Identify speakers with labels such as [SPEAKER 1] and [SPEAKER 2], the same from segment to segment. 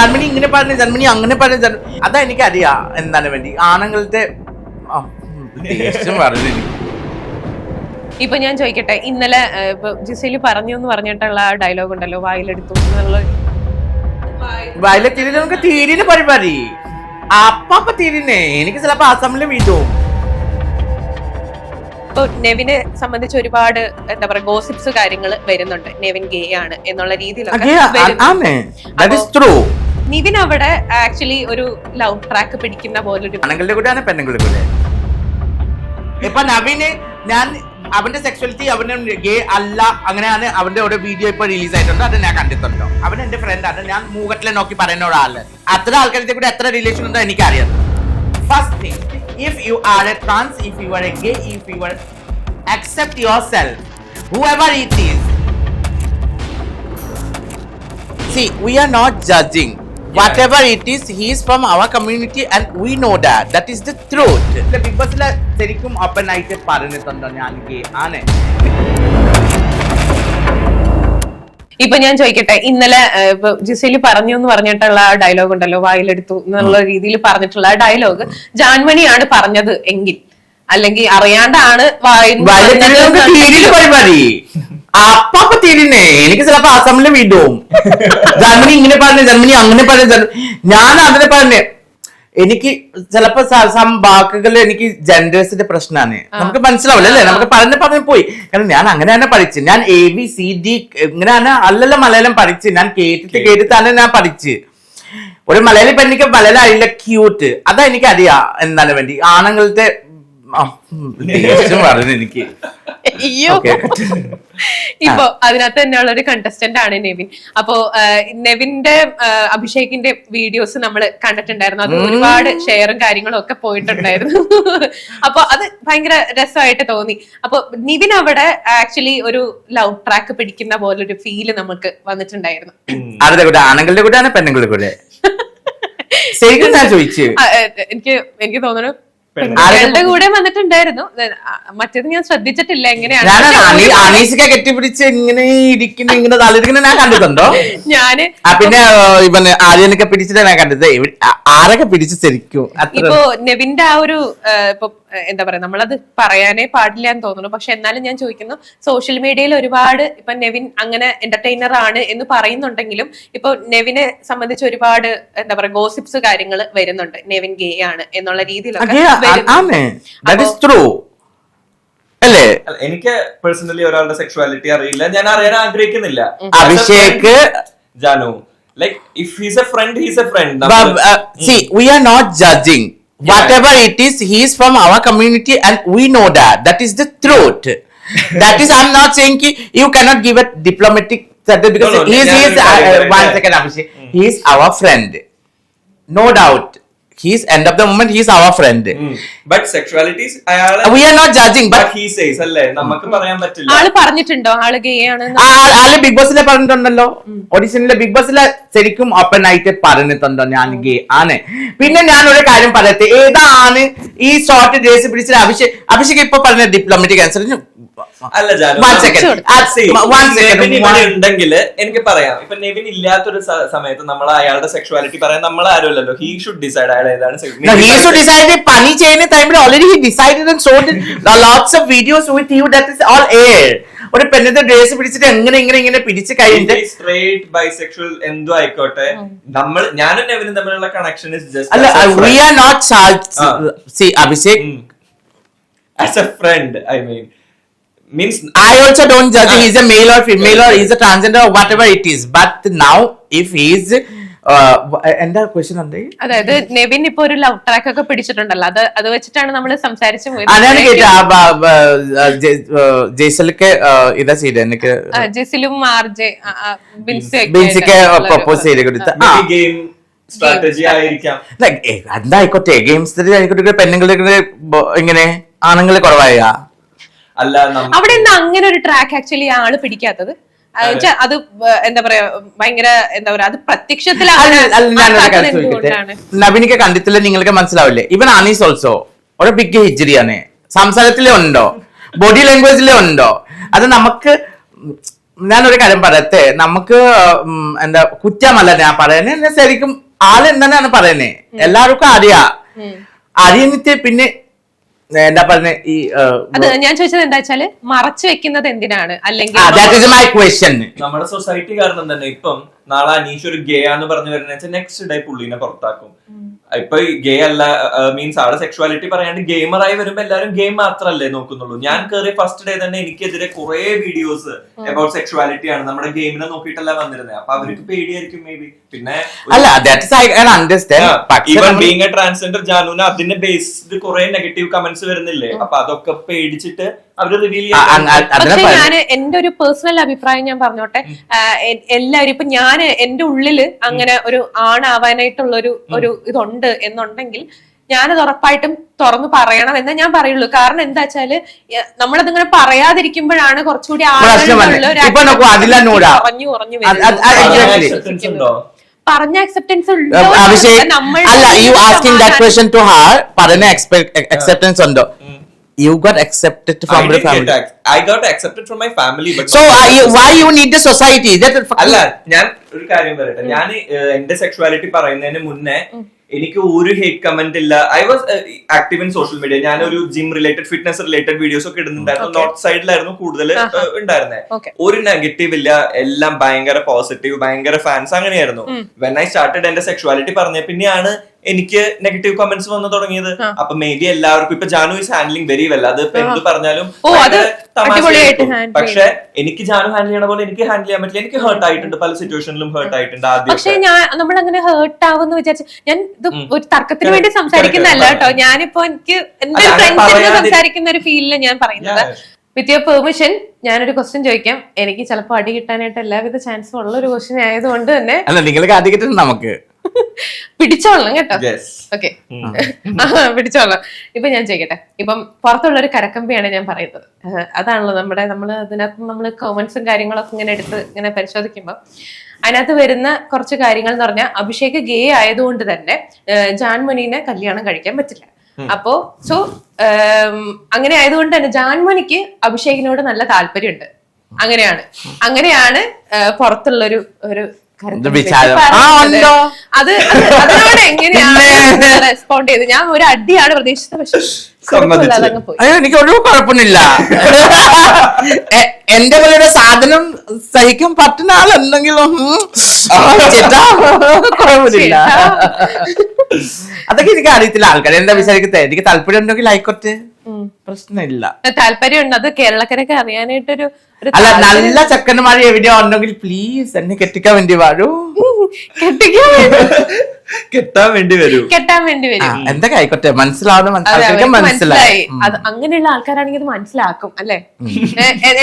[SPEAKER 1] ജന്മനി ഇങ്ങനെ പറഞ്ഞു ജർമ്മനി അങ്ങനെ പറഞ്ഞു അതാ അറിയാ എന്താണ് വേണ്ടി. ആണുങ്ങളുടെ പറഞ്ഞു
[SPEAKER 2] ഇപ്പൊ ഞാൻ ചോദിക്കട്ടെ ഇന്നലെ ഇപ്പൊ ജിസേലി പറഞ്ഞു എന്ന് പറഞ്ഞിട്ടുള്ള ആ ഡയലോഗ് ഉണ്ടല്ലോ വായിലെടുത്തു എന്നുള്ള
[SPEAKER 1] വയലറ്റിൽ നമുക്ക് തീരിന് പരിപാടി. അപ്പ അപ്പ തീരിനെ. എനിക്ക് ചിലപ്പോ അസമിൽ വീട്ടു
[SPEAKER 2] ഇപ്പൊ നെവിനെ സംബന്ധിച്ച് ഒരുപാട് എന്താ പറയാ ഗോസിപ്സ് കാര്യങ്ങൾ വരുന്നുണ്ട്. നെവിൻ ഗേ ആണ് എന്നുള്ള രീതിയിലൊക്കെ നിവിൻ അവിടെ ആക്ച്വലി ഒരു ലവ് ട്രാക്ക് പിടിക്കുന്ന പോലെ ഒരു
[SPEAKER 1] ആണുങ്ങളുടെ കൂടെയാണ് പെണ്ണുങ്ങളുടെ കൂടെ. ഇപ്പൊ നവീന് ഞാൻ അവന്റെ സെക്സ്വാലിറ്റി അവന് ഗേ അല്ല അങ്ങനെയാണ് അവന്റെ ഒരു വീഡിയോ ഇപ്പൊ റിലീസ് ആയിട്ടുണ്ട്. അത് ഞാൻ കണ്ടിട്ടുണ്ടോ? അവൻ എന്റെ ഫ്രണ്ട് ആണ്. ഞാൻ മൂകട്ടിലെ നോക്കി പറയുന്ന ഒരാൾ. അത്ര ആൾക്കാരുടെ കൂടെ എത്ര റിലേഷൻ ഉണ്ടോ എനിക്ക് അറിയാം first thing if you are a trans if you are a gay if you are accept yourself whoever it is see we are not judging. Whatever it is he is from our community and we know that. That is the truth. Big ബോസിലെ ശരിക്കും open ആയിട്ട് പറഞ്ഞിട്ടുണ്ടോ. ഞാൻ ഗേ ആണ്.
[SPEAKER 2] ഇപ്പൊ ഞാൻ ചോദിക്കട്ടെ ഇന്നലെ ഇപ്പൊ ജിസേലി പറഞ്ഞു എന്ന് പറഞ്ഞിട്ടുള്ള ആ ഡയലോഗ് ഉണ്ടല്ലോ വായിലെടുത്തു എന്നുള്ള രീതിയിൽ പറഞ്ഞിട്ടുള്ള ആ ഡയലോഗ് ജാൻമണിയാണ് പറഞ്ഞത് എങ്കിൽ. അല്ലെങ്കിൽ അറിയാണ്ടാണ്
[SPEAKER 1] പരിപാടി അപ്പ തീരിനെ എനിക്ക് ചിലപ്പോ അസംബ്ലി വിടും. ജർമ്മനി ഇങ്ങനെ പറഞ്ഞു ജർമ്മനി അങ്ങനെ പറഞ്ഞു ഞാൻ അതിനെ പറഞ്ഞേ എനിക്ക് ചിലപ്പോ വാക്കുകൾ എനിക്ക് ജെൻഡേഴ്സിന്റെ പ്രശ്നമാണ് നമുക്ക് മനസ്സിലാവില്ല അല്ലേ? നമുക്ക് പറഞ്ഞ് പറഞ്ഞ് പോയി. കാരണം ഞാൻ അങ്ങനെ തന്നെ പഠിച്ചു. ഞാൻ എ ബി സി ഡി ഇങ്ങനെ തന്നെ അല്ലല്ല മലയാളം പഠിച്ച്. ഞാൻ കേട്ടിട്ട് തന്നെ ഞാൻ പഠിച്ച്. ഒരു മലയാളി പെണ്ണിക്ക് മലയാളം അറിയില്ല ക്യൂട്ട് അതാ എനിക്ക് അറിയാം എന്താണ് വേണ്ടി? ആണുങ്ങളുടെ പറഞ്ഞു എനിക്ക്.
[SPEAKER 2] അയ്യോ. ഇപ്പൊ അതിനകത്ത് തന്നെയുള്ള ഒരു കണ്ടസ്റ്റന്റ് ആണ് നെവിൻ. അപ്പോ നെവിന്റെ അഭിഷേകിന്റെ വീഡിയോസ് നമ്മൾ കണ്ടിട്ടുണ്ടായിരുന്നു. അത് ഒരുപാട് ഷെയറും കാര്യങ്ങളും ഒക്കെ പോയിട്ടുണ്ടായിരുന്നു. അപ്പൊ അത് ഭയങ്കര രസമായിട്ട് തോന്നി. അപ്പൊ നിവിൻ അവിടെ ആക്ച്വലി ഒരു ലവ് ട്രാക്ക് പിടിക്കുന്ന പോലെ ഒരു ഫീൽ നമുക്ക് വന്നിട്ടുണ്ടായിരുന്നു.
[SPEAKER 1] അതെ കൂടെ? ആണുങ്ങളുടെ കൂടെയാണ് പെണ്ണുങ്ങളുടെ കൂടെ? ശരിക്കും ഞാൻ ചോദിച്ചു.
[SPEAKER 2] എനിക്ക് എനിക്ക് തോന്നുന്നു
[SPEAKER 3] പെണ്ണ്.
[SPEAKER 2] കൂടെ വന്നിട്ടുണ്ടായിരുന്നു. മറ്റേത് ഞാൻ ശ്രദ്ധിച്ചിട്ടില്ല. എങ്ങനെയാണ്?
[SPEAKER 1] അനീസിക്കെ കെട്ടിപ്പിടിച്ച് ഇങ്ങനെ ഇരിക്കുന്ന ഇങ്ങനെ തളിരിക്കുന്ന ഞാൻ കണ്ടിട്ടുണ്ടോ? ഞാൻ പിന്നെ ഇവന് ആര്യനൊക്കെ പിടിച്ചിട്ട് ഞാൻ കണ്ടത്. ആരൊക്കെ പിടിച്ച് ശരിക്കും?
[SPEAKER 2] ഇപ്പൊ നെവിന്റെ ആ ഒരു ഇപ്പൊ എന്താ പറയാ നമ്മളത് പറയാനേ പാടില്ല എന്ന് തോന്നുന്നു. പക്ഷെ എന്നാലും ഞാൻ ചോദിക്കുന്നു സോഷ്യൽ മീഡിയയിൽ ഒരുപാട് ഇപ്പൊ നെവിൻ അങ്ങനെ എന്റർടൈനർ ആണ് എന്ന് പറയുന്നുണ്ടെങ്കിലും ഇപ്പൊ നെവിനെ സംബന്ധിച്ച് ഒരുപാട് എന്താ പറയാ ഗോസിപ്സ് കാര്യങ്ങൾ വരുന്നുണ്ട്. നെവിൻ ഗേ ആണ് എന്നുള്ള രീതിയിലൊക്കെ
[SPEAKER 1] അല്ലേ?
[SPEAKER 3] എനിക്ക് പേഴ്സണലി ഒരാളുടെ സെക്ഷുവാലിറ്റി അറിയില്ല. ഞാൻ അറിയാൻ ആഗ്രഹിക്കുന്നില്ല.
[SPEAKER 1] Abhishek
[SPEAKER 3] Janu. Like if he's a friend he's a friend
[SPEAKER 1] see we are not are Whatever it is, he is from our community and we know that. That is the truth. that is, I'm not saying ki, you cannot give a diplomatic because
[SPEAKER 3] No, no,
[SPEAKER 1] he is, he is
[SPEAKER 3] yeah,
[SPEAKER 1] uh, one second, Abhishek. He is our friend. No doubt. He end end of the moment, our friend our friend.
[SPEAKER 3] But sexualities അയാളെ
[SPEAKER 1] We are not judging, but
[SPEAKER 3] he says അല്ലേ? നമുക്ക് പറയാൻ പറ്റില്ല.
[SPEAKER 2] ആൾ പറഞ്ഞിട്ടുണ്ടോ? ആൾ ഗേ ആണ്
[SPEAKER 1] ആ ആ- ആൾ big ബോസിലെ പറഞ്ഞിട്ടുണ്ടല്ലോ. ഓഡിഷനിലെ ബിഗ് ബോസിലെ ശരിക്കും ഓപ്പൺ ആയിട്ട് പറഞ്ഞിട്ടുണ്ടോ? ഞാൻ ഗേ ആണ്. പിന്നെ ഞാൻ ഒരു കാര്യം പറയട്ടെ. ഏതാണ് ഈ ഷോർട്ട് ഡ്രസ് പിടിച്ച അഭിഷേക് അഭിഷേക് ഇപ്പൊ പറഞ്ഞ ഡിപ്ലോമാറ്റിക് ആൻസർ
[SPEAKER 3] അല്ല. Ah. നെവിൻ ഇവിടെ ഉണ്ടെങ്കിൽ എനിക്ക് പറയാം ഇപ്പൊ നെവിൻ ഇല്ലാത്തൊരു സമയത്ത് നമ്മൾ അയാളുടെ സെക്ഷുവാലിറ്റി പറയാൻ നമ്മൾ ആരുമല്ലോ ഹീ ഷുഡ് ഡിസൈഡ് അയാൾ ഏതാണ് sex-
[SPEAKER 1] No, he should decide പണി ചെയ്യുന്ന ടൈമിൽ already he decided and showed it, lots of videos with you that is all air ഒരു പെണ്ണിന്റെ ഡ്രസ് പിടിച്ചിട്ട് എങ്ങനെ ഇങ്ങനെ ഇങ്ങനെ പിടിച്ച് കഴിഞ്ഞിട്ട്
[SPEAKER 3] സ്ട്രേറ്റ് ബൈസെക്ഷൽ എന്തോ ആയിക്കോട്ടെ നമ്മൾ ഞാനും നെവിനും തമ്മിലുള്ള കണക്ഷൻ ഇസ് ജസ്റ്റ്
[SPEAKER 1] അല്ല we are not. See Abhishek
[SPEAKER 3] as a friend I mean means
[SPEAKER 1] I also don't judge
[SPEAKER 3] he
[SPEAKER 1] is a male or female or
[SPEAKER 3] he
[SPEAKER 1] is a transgender or whatever it is. But now, if he is എന്താ question ഉണ്ട്
[SPEAKER 2] അതായത് നെവിൻ ഇപ്പൊ ഒരു love track ഒക്കെ പിടിച്ചിട്ടുണ്ടല്ലോ. അത് അത് വെച്ചിട്ടാണ് നമ്മൾ സംസാരിച്ചു പോയത്.
[SPEAKER 1] അതാണ് കേട്ടോ ജയ്സലിക്ക് ഇതാ ചെയ്ത് എനിക്ക്
[SPEAKER 2] ജെസിലും ആർ ജെ
[SPEAKER 1] ബിൻസിക്ക് പ്രപ്പോസ് ചെയ്ത് കൊടുത്ത്
[SPEAKER 3] ഗെയിം സ്ട്രാറ്റജി ആയിരിക്കാം.
[SPEAKER 1] എന്തായിക്കോട്ടെ ഗെയിംസ് ആയിക്കോട്ടെ പെണ്ണുങ്ങളുടെ ഇങ്ങനെ ആണുങ്ങൾ കുറവായ.
[SPEAKER 3] അല്ല നമ്മ
[SPEAKER 2] അവിടെ എന്താ അങ്ങനെ ഒരു ട്രാക്ക് ആക്ച്വലി ആൾ പിടിക്കാത്തത്? ആ, അത്. എന്താ പറയാ ഭയങ്കര എന്താ പറയാ അത് പ്രത്യക്ഷത്തിൽ
[SPEAKER 1] നബിനിക്ക് കണ്ടിട്ടില്ല നിങ്ങൾക്ക് മനസ്സിലാവില്ലേ? ഇവൻ അനീസ് ഓൾസോ ഒരു ബിഗ് ഹിജറിയാണ് സംസാരത്തിലെ ഉണ്ടോ? ബോഡി ലാംഗ്വേജിലെ ഉണ്ടോ? അത് നമുക്ക് ഞാനൊരു കാര്യം പറയട്ടെ? നമുക്ക് എന്താ കുറ്റമല്ല ഞാൻ പറയുന്നത് ശരിക്കും ആൾ എന്താണ് പറയുന്നത് എല്ലാവർക്കും അറിയാ. അറിയുന്നിട്ട് പിന്നെ എന്താ പറഞ്ഞ? ഈ
[SPEAKER 2] അത് ഞാൻ ചോദിച്ചത് എന്താ വെച്ചാൽ മറച്ചു വെക്കുന്നത് എന്തിനാണ്? അല്ലെങ്കിൽ
[SPEAKER 1] മൈ ക്വസ്റ്റ്യൻ
[SPEAKER 3] നമ്മുടെ സൊസൈറ്റി കാരണം തന്നെ ഇപ്പം നാളെ അനീഷ് ഒരു ഗേ ആന്ന് പറഞ്ഞു വരുന്ന നെക്സ്റ്റ് ഡേ പുള്ളിനെ പുറത്താക്കും. ഇപ്പൊ ഗേ അല്ല മീൻസ് ആളെ സെക്ഷുവാലിറ്റി പറയാണ്ട് ഗെയിമറായി വരുമ്പോ എല്ലാരും ഗെയിം മാത്രല്ലേ നോക്കുന്നുള്ളൂ. ഞാൻ കയറി ഫസ്റ്റ് ഡേ തന്നെ എനിക്കെതിരെ കുറെ വീഡിയോസ് അബൌട്ട് സെക്ഷുവാലിറ്റി ആണ് നമ്മുടെ ഗെയിമിനെ നോക്കിട്ടല്ല വന്നിരുന്നത് അപ്പൊ അവർക്ക് പേടിയായിരിക്കും മേ ബി പിന്നെ
[SPEAKER 1] അല്ല ദാറ്റ് ഐ അണ്ടർസ്റ്റാൻഡ് പക്ഷേ
[SPEAKER 3] ഈവൻ ബീങ് എ ട്രാൻസ്ജെൻഡർ ജാനുവിന് അതിന്റെ ബേസ്ഡ് കുറെ നെഗറ്റീവ് കമന്റ്സ് വരുന്നില്ലേ? അപ്പൊ അതൊക്കെ പേടിച്ചിട്ട്
[SPEAKER 2] പക്ഷെ ഞാൻ എന്റെ ഒരു പേഴ്സണൽ അഭിപ്രായം ഞാൻ പറഞ്ഞോട്ടെ. എല്ലാവരും ഇപ്പൊ ഞാൻ എന്റെ ഉള്ളിൽ അങ്ങനെ ഒരു ആണാവാനായിട്ടുള്ള ഒരു ഒരു ഇതുണ്ട് എന്നുണ്ടെങ്കിൽ ഞാനത് ഉറപ്പായിട്ടും തുറന്നു പറയണം എന്നേ ഞാൻ പറയുള്ളൂ. കാരണം എന്താ വെച്ചാൽ നമ്മളതിങ്ങനെ പറയാതിരിക്കുമ്പോഴാണ് കുറച്ചുകൂടി. കുറഞ്ഞു പറഞ്ഞ അക്സെപ്റ്റൻസ്
[SPEAKER 1] നമ്മൾ അല്ല you asking that question to her പറയുന്ന അക്സെപ്റ്റൻസ് ഉണ്ടോ? You got accepted
[SPEAKER 3] I
[SPEAKER 1] from family.
[SPEAKER 3] ac- I got accepted from my family, but
[SPEAKER 1] so why you need the society
[SPEAKER 3] അല്ല ഞാൻ ഒരു കാര്യം പറയട്ടെ. ഞാൻ എന്റെ സെക്ഷുവാലിറ്റി പറയുന്നതിന് മുന്നേ എനിക്ക് ഒരു ഹേറ്റ് കമന്റ് ഇല്ല. I was active in social media ഞാൻ ഒരു gym related fitness related videos ഒക്കെ ഇടുന്നുണ്ടായിരുന്നു. നോർത്ത് സൈഡിലായിരുന്നു കൂടുതൽ. ഉണ്ടായിരുന്നത്. ഒരു നെഗറ്റീവ് ഇല്ല. എല്ലാം ഭയങ്കര പോസിറ്റീവ് ഭയങ്കര ഫാൻസ് അങ്ങനെയായിരുന്നു. വെൻ ഐ സ്റ്റാർട്ടഡ് എന്റെ സെക്ഷുവാലിറ്റി പറഞ്ഞ പിന്നെയാണ് എനിക്ക് നെഗറ്റീവ് കമന്റ്സ് വന്നു തുടങ്ങിയത്. അപ്പൊ മേ ബി എല്ലാവർക്കും ഇപ്പൊ Janu is handling very well അത് ഇപ്പൊ എന്ത് പറഞ്ഞാലും. പക്ഷെ എനിക്ക് ജാനു ഹാൻഡിൽ ചെയ്യണ പോലെ എനിക്ക് ഹാൻഡിൽ ചെയ്യാൻ പറ്റില്ല. എനിക്ക് ഹേർട്ട് ആയിട്ടുണ്ട്. പല സിറ്റുവേഷനിലും ഹേർട്ട് ആയിട്ടുണ്ട്
[SPEAKER 2] പക്ഷെ
[SPEAKER 3] പക്ഷേ
[SPEAKER 2] ഞാൻ നമ്മൾ അങ്ങനെ ഹേർട്ട് ആവുമെന്ന് വിചാരിച്ചു ഞാൻ ഇത് ഒരു തർക്കത്തിന് വേണ്ടി സംസാരിക്കുന്നതല്ല കേട്ടോ. ഞാനിപ്പോ എനിക്ക് എന്റെ സംസാരിക്കുന്ന ഒരു ഫീലിൽ ഞാൻ പറയുന്നത്. വിത്ത് യുവർ പെർമിഷൻ ഞാനൊരു ക്വസ്റ്റ്യൻ ചോദിക്കാം. എനിക്ക് ചിലപ്പോൾ അടി കിട്ടാനായിട്ട് എല്ലാവിധ ചാൻസും ഉള്ള ഒരു ക്വസ്റ്റ്യൻ ആയതുകൊണ്ട് തന്നെ
[SPEAKER 1] അല്ല നിങ്ങൾക്ക് അടി കിട്ടും നമുക്ക്.
[SPEAKER 2] പിടിച്ചോളണം കേട്ടോ. ഓക്കെ പിടിച്ചോളാം ഇപ്പൊ ഞാൻ ചെയ്യട്ടെ ഇപ്പം പുറത്തുള്ള ഒരു കരക്കമ്പിയാണ് ഞാൻ പറയുന്നത്. അതാണല്ലോ നമ്മുടെ നമ്മൾ അതിനകത്ത് നമ്മൾ കോമൻസും കാര്യങ്ങളൊക്കെ ഇങ്ങനെ എടുത്ത് ഇങ്ങനെ പരിശോധിക്കുമ്പോൾ അതിനകത്ത് വരുന്ന കുറച്ച് കാര്യങ്ങൾ എന്ന് പറഞ്ഞാൽ അഭിഷേക് ഗേ ആയതുകൊണ്ട് തന്നെ ജാൻ മുനീനെ കല്യാണം കഴിക്കാൻ പറ്റില്ല. അപ്പോ സോ അങ്ങനെ ആയതുകൊണ്ട് തന്നെ ജാൻമുനിക്ക് അഭിഷേകിനോട് നല്ല താല്പര്യമുണ്ട്. അങ്ങനെയാണ്. അങ്ങനെയാണ് പുറത്തുള്ളൊരു ഒരു
[SPEAKER 1] വിചാരം.
[SPEAKER 2] അത് അത് അതിനോട് എങ്ങനെയാണ് റെസ്പോണ്ട് ചെയ്ത് ഞാൻ ഒരു അടിയാണ് പ്രതീക്ഷിച്ചത് പക്ഷെ
[SPEAKER 1] അയ്യോ എനിക്ക് ഒരു കുഴപ്പമില്ല എ- എന്റെ പോലെ സാധനം സഹിക്കാൻ പറ്റുന്ന ആളെന്തെങ്കിലും കുഴപ്പമില്ല അതൊക്കെ എനിക്ക് അറിയത്തില്ല. ആൾക്കാർ എന്താ വിചാരിക്കത്തെ? എനിക്ക് താല്പര്യം ഉണ്ടെങ്കിൽ ആയിക്കോട്ടെ. പ്രശ്നമില്ല.
[SPEAKER 2] താല്പര്യമുണ്ട് അത് കേരളക്കരൊക്കെ അറിയാനായിട്ടൊരു ഒരു
[SPEAKER 1] അല്ല. നല്ല ചെക്കന്മാർ എവിടെയോ ഉണ്ടെങ്കിൽ പ്ലീസ് എന്നെ കെട്ടിക്കാൻ വേണ്ടി വരൂ
[SPEAKER 2] കെട്ടിക്കാൻ
[SPEAKER 3] കെട്ടാൻ വേണ്ടി വരും.
[SPEAKER 2] കെട്ടാൻ വേണ്ടി വരും.
[SPEAKER 1] എന്തൊക്കെ ആയിക്കോട്ടെ. മനസ്സിലാവുന്ന മനസ്സിലായി.
[SPEAKER 2] അത് അങ്ങനെയുള്ള ആൾക്കാരാണെങ്കിൽ ഇത് മനസ്സിലാക്കും അല്ലെ?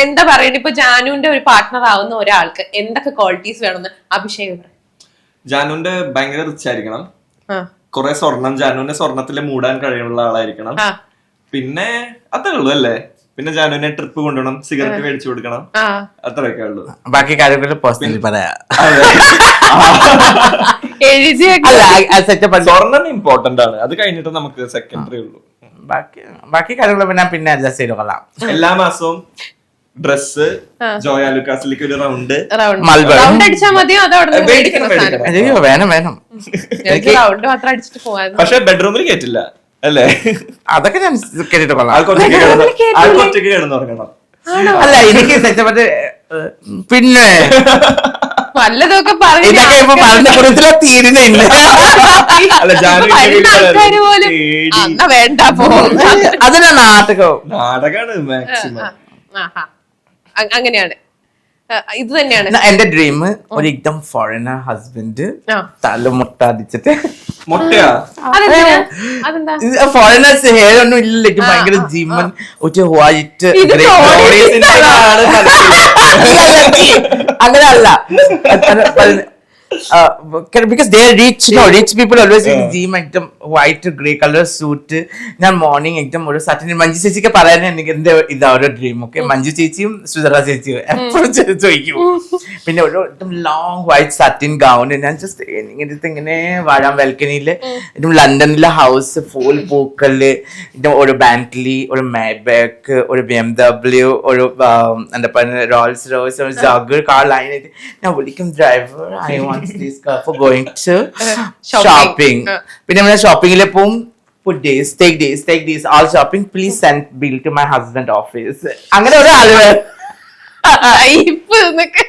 [SPEAKER 2] എന്താ പറയുന്നത് ഇപ്പൊ ജാനുവിന്റെ ഒരു പാർട്ട്ണർ ആവുന്ന ഒരാൾക്ക് എന്തൊക്കെ ക്വാളിറ്റീസ് വേണമെന്ന് അഭിഷേക്
[SPEAKER 3] ജാനുവിന്റെ ഭയങ്കര റിച്ച് ആയിരിക്കണം.
[SPEAKER 2] ആ,
[SPEAKER 3] കുറെ സ്വർണം ജാനുവിന്റെ സ്വർണത്തിൽ മൂടാൻ കഴിയുള്ള ആളായിരിക്കണം.
[SPEAKER 2] ആ,
[SPEAKER 3] പിന്നെ അത്രേ ഉള്ളൂ അല്ലേ? പിന്നെ ജാനുവിനെ ട്രിപ്പ് കൊണ്ടുപോകണം സിഗരറ്റ് മേടിച്ചു കൊടുക്കണം. അത്രയൊക്കെ ഉള്ളൂ.
[SPEAKER 1] ബാക്കി കാര്യങ്ങൾ പേഴ്സണലി പറയാം.
[SPEAKER 3] ഇമ്പോർട്ടന്റ് ആണ്. അത് കഴിഞ്ഞിട്ട് നമുക്ക് സെക്കൻഡറി ഉള്ളൂ.
[SPEAKER 1] ബാക്കി ബാക്കി കാര്യങ്ങൾ പിന്നെ പിന്നെ അഡ്ജസ്റ്റ് ചെയ്ത് കൊള്ളാം.
[SPEAKER 3] എല്ലാ മാസവും ഡ്രസ്. ജോയ ലുക്കാസിലേക്ക് ഒരു റൗണ്ട്
[SPEAKER 2] റൗണ്ട്. അടിച്ചാൽ മതിയോ?
[SPEAKER 1] വേണം വേണം.
[SPEAKER 2] ഞങ്ങൾക്ക് റൗണ്ട് മാത്രം അടിച്ചിട്ട് പോവായിരുന്നു.
[SPEAKER 3] പക്ഷെ ബെഡ്റൂമിൽ കേറ്റില്ല. അല്ലേ?
[SPEAKER 1] അതൊക്കെ ഞാൻ കേട്ടിട്ട് കൊള്ളാം.
[SPEAKER 3] ആൾക്ക് ഒറ്റയ്ക്ക്
[SPEAKER 2] ബെഡ്റൂമിൽ
[SPEAKER 3] കിടന്ന്
[SPEAKER 2] കേറ്റില്ലേ?
[SPEAKER 3] ആൾക്ക് ഒറ്റയ്ക്ക് കിടന്നുറങ്ങണം
[SPEAKER 1] അല്ല എനിക്ക് പിന്നെ
[SPEAKER 2] വല്ലതൊക്കെ പറഞ്ഞു
[SPEAKER 1] തീരുന്നില്ല
[SPEAKER 2] വേണ്ട
[SPEAKER 1] അതിനാ നാടകം.
[SPEAKER 3] നാടകമാണ് മാക്സിമം
[SPEAKER 2] ആഹാ. അങ്ങനെയാണ്. ഇത് തന്നെയാണ്.
[SPEAKER 1] എന്റെ ഡ്രീം ഒരു എക്ദം ഫോറിനർ ഹസ്ബൻഡ്
[SPEAKER 2] തല
[SPEAKER 1] മുട്ട അടിച്ചിട്ട്.
[SPEAKER 3] മുട്ടയാ?
[SPEAKER 1] ഫോറിനേഴ്സ് ഹെയർ ഒന്നും ഇല്ലെങ്കിൽ ഭയങ്കര ജിമ്മൻ ഒരു വൈറ്റ്
[SPEAKER 2] ഇത്
[SPEAKER 1] Uh, because they they know rich, people always
[SPEAKER 3] people
[SPEAKER 1] always yeah. in gym ekdam white ഞാൻ മോർണിംഗ് ഏറ്റവും ഒരു സത്യൻ മഞ്ജു ചേച്ചിക്ക് പറയാൻ എനിക്ക് എന്റെ ഇതാ ഒരു ഡ്രീം ഓക്കെ മഞ്ജു ചേച്ചിയും സുജറ ചേച്ചിയും എപ്പോഴും ചോദിക്കും. പിന്നെ ഒരു ഏറ്റവും ലോങ് വൈറ്റ് സത്യൻ ഗൗൺ ഞാൻ ജസ്റ്റ് ഇങ്ങനത്തെ ഇങ്ങനെ വാഴാൻ വെൽക്കനിയിൽ ഏറ്റവും ലണ്ടനിലെ ഹൗസ് ഫുൾ പൂക്കളിൽ ഒരു ബാൻഡ്ലി ഒരു മാബാക്ക് ഒരു ബി എം ഡബ്ല്യു ഒരു എന്താ പറയുക റോൾസ് റോയ്സ് ഒരു ജഗ് കാർ ലൈൻ ഞാൻ വിളിക്കും driver I want this car for going to
[SPEAKER 2] Shopping.
[SPEAKER 1] Shopping
[SPEAKER 2] ആ.
[SPEAKER 1] പിന്നെ നമ്മൾ ഷോപ്പിംഗിൽ പോവും food days take days take days all shopping please send bill to my husband office അങ്ങനെ ഒരാൾ
[SPEAKER 2] ടൈപ്പ് എന്നൊക്കെ